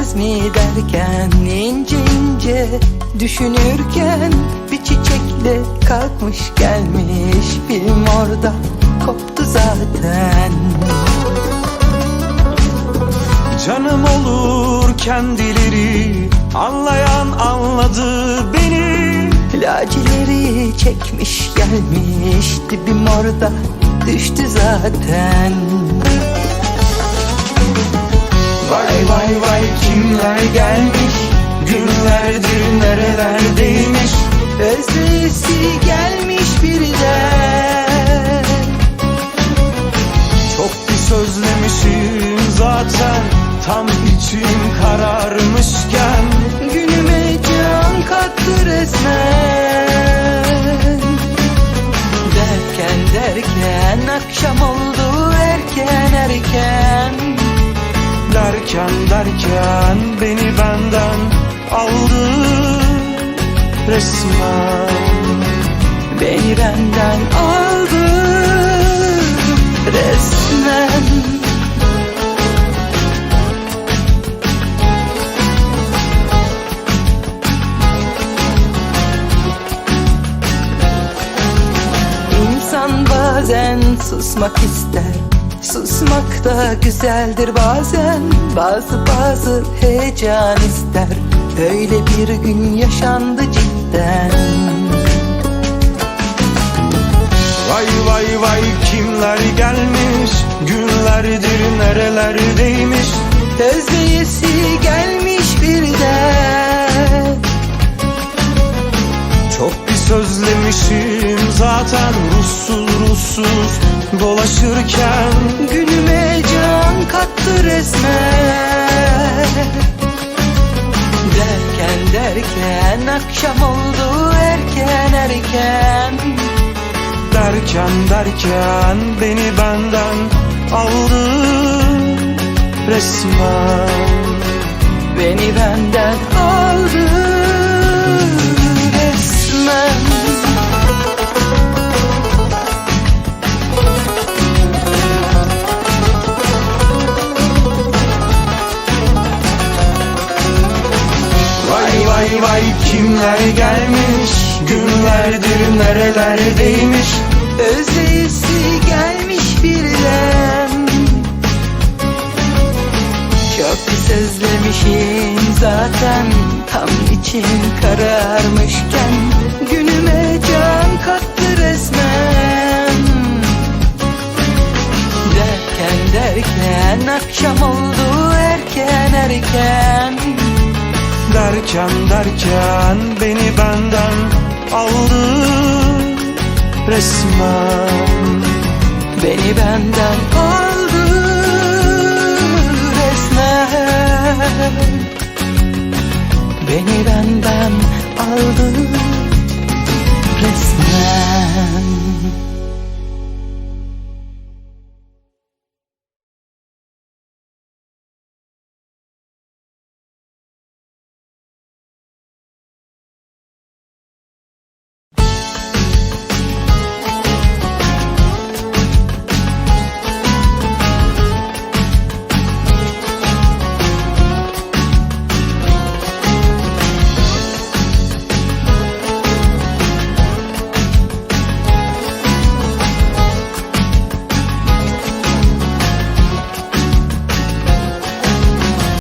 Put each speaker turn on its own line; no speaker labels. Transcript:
mi derken ince ince düşünürken bir çiçekle kalkmış gelmiş film orada koptu zaten.
Canım olur kendileri Anlayan anladı beni.
Lacileri çekmiş gelmiş dibim orada düştü zaten
Vay vay vay kimler gelmiş? Günlerdir nerelerdeymiş?
Özlesi gelmiş birden
Çok bir sözlemişim zaten Tam içim
Derken derken
beni benden aldı resmen.
Beni benden aldı resmen. İnsan bazen susmak ister Susmak da güzeldir bazen. Bazı bazı heyecan ister. Öyle bir gün yaşandı cidden.
Vay vay vay kimler gelmiş? Günlerdir nerelerdeymiş
Özleyesi gelmiş birden.
Çok bir sözlemişim Ruhsuz dolaşırken
Günüme can kattı resmen. Derken derken akşam oldu erken erken.
Derken derken beni benden aldı resmen.
Beni benden
Vay kimler gelmiş? Günlerdir nerelerdeymiş?
Özleyisi gelmiş birden Çok pis özlemişim zaten Tam için kararmışken. Günüme can kattı resmen. Derken derken akşam oldu erken erken
Derken derken beni benden aldı resmen.
Beni benden aldı resmen. Beni benden